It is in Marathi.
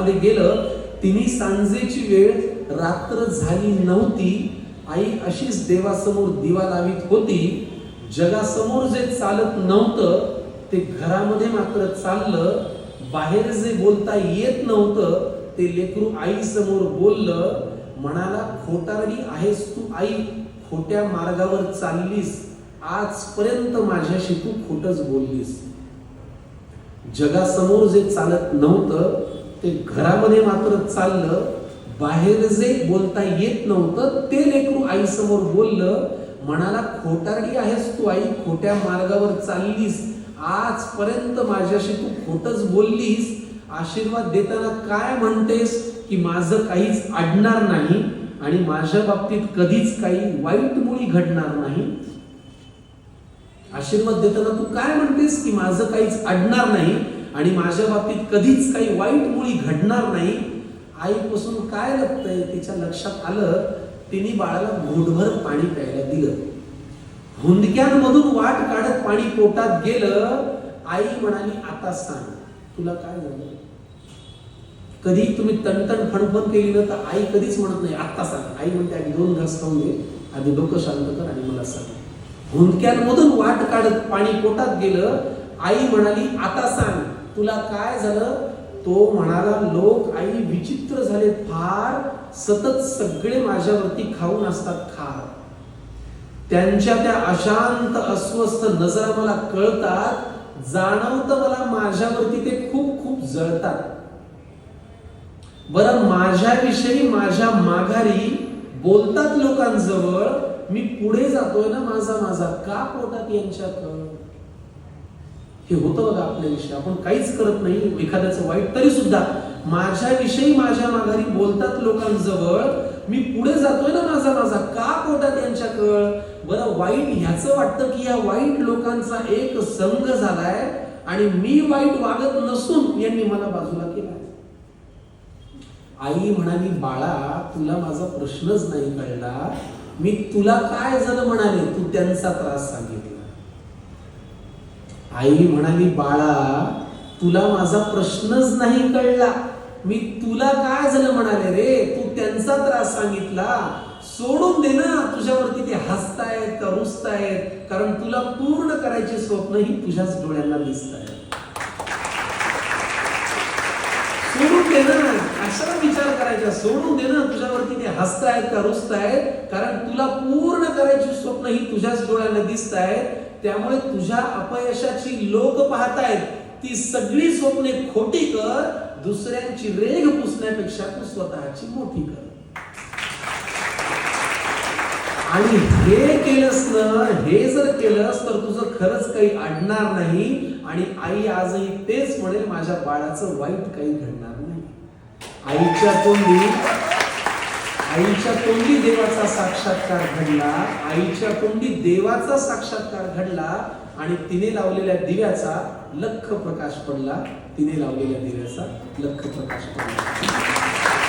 मध्ये गेलं तिने सांजेची वेळ रात्र झाली नव्हती. आई अशीच देवासमोर दिवा लावित होती. जगासमोर जे चालत नव्हतं ते घरामध्ये मात्र चाललं. बाहेर जे बोलता येत नव्हतं ते लेकरू आई समोर बोललं म्हणाला खोटारडी आहेस तू आई? खोट्या मार्गावर चाललीस. आजपर्यंत माझ्याशी तू खोटच बोललीस. जगासमोर जे चालत नव्हतं ते घरामध्ये मात्र चाललं. बाहेर जे बोलता येत नव्हतं ते लेकरू आई समोर बोललं म्हणाला खोटारडी आहेस तू आई खोट्या मार्गावर चाललीस. आजपर्यंत माझ्याशी तू खोटच बोललीस. आशीर्वाद देताना काय म्हणतेस की माझं काहीच अडणार नाही आणि माझ्या बाबतीत कधीच काही वाईट मुळी घडणार नाही? आशीर्वाद देताना तू काय म्हणतेस की माझं काहीच अडणार नाही? आणि माझ्या बाबतीत कधीच काही वाईट मुळी घडणार नाही. आईपासून काय लपतंय तिच्या लक्षात आलं तिने बाळाला घोटभर पाणी प्यायला दिलं. हुंदक्यांमधून वाट काढत पाणी पोटात गेलं. आई म्हणाली आता सांग तुला काय झालं? कधी तुम्ही तणतण फणफण केली ना तर आई कधीच म्हणत नाही आत्ता सांग. आई म्हणते आधी दोन घास खाऊन घे आधी डोकं शांत कर आणि मला सांग. हुंदक्यांमधून वाट काढत पाणी पोटात गेलं. आई म्हणाली आता सांग तुला काय झालं? तो म्हणाला लोक आई विचित्र झाले. फार सतत सगळे माझ्यावरती खाऊन असतात खार. त्यांच्या त्या अशांत अस्वस्थ नजरा मला कळतात जाणवतं मला माझ्यावरती ते खूप खूप जळतात. बरं माझ्याविषयी माझ्या माघारी बोलतात लोकांजवळ मी पुढे जातोय ना माझा माझा. का पोटात यांच्यात? हे होतं बघा आपल्याविषयी आपण काहीच करत नाही एखाद्याचं वाईट तरी सुद्धा माझ्याविषयी माझ्या माघारी बोलतात लोकांजवळ मी पुढे जातोय ना माझा माझा. का पोटात यांच्याकळ बरं वाईट ह्याचं वाटतं की या वाईट लोकांचा एक संघ झालाय आणि मी वाईट वागत नसून यांनी मला बाजूला केला आई म्हणाली बाळा तुला माझा प्रश्नच नाही कळला मी तुला काय झालं म्हणाले तू त्यांचा त्रास सांगितला. आई म्हणाली बाळा तुला माझा प्रश्नच नाही कळला. मी तुला काय झालं म्हणाले रे? तू त्यांचा त्रास सांगितला. सोडून दे ना तुझ्यावरती ते हसतायत का रुसतायत कारण तुला पूर्ण करायची स्वप्न ही तुझ्याच डोळ्यांना दिसत आहेत सोडून दे ना. असा विचार करायचा सोडून दे ना तुझ्यावरती ते हसतायत का रुसतायत कारण तुला पूर्ण करायची स्वप्न ही तुझ्याच डोळ्याला दिसत आहेत. त्यामुळे तुझ्या अपयशाची लोक पाहतायत. ती सगळी स्वप्ने खोटी कर. दुसऱ्यांची रेघ पुसण्यापेक्षा तू स्वतःची मोठी कर. आणि हे केलंस ना हे जर केलंस तर तुझं खरंच काही अडणार नाही. आणि आई आजही तेच म्हणेल माझ्या बाळाचं वाईट काही घडणार नाही. आईच्या तोंडी आईच्या तोंडी देवाचा साक्षात्कार घडला आईच्या तोंडी देवाचा साक्षात्कार घडला आणि तिने लावलेल्या दिव्याचा लख प्रकाश पडला. तिने लावलेल्या दिव्याचा लख प्रकाश पडला.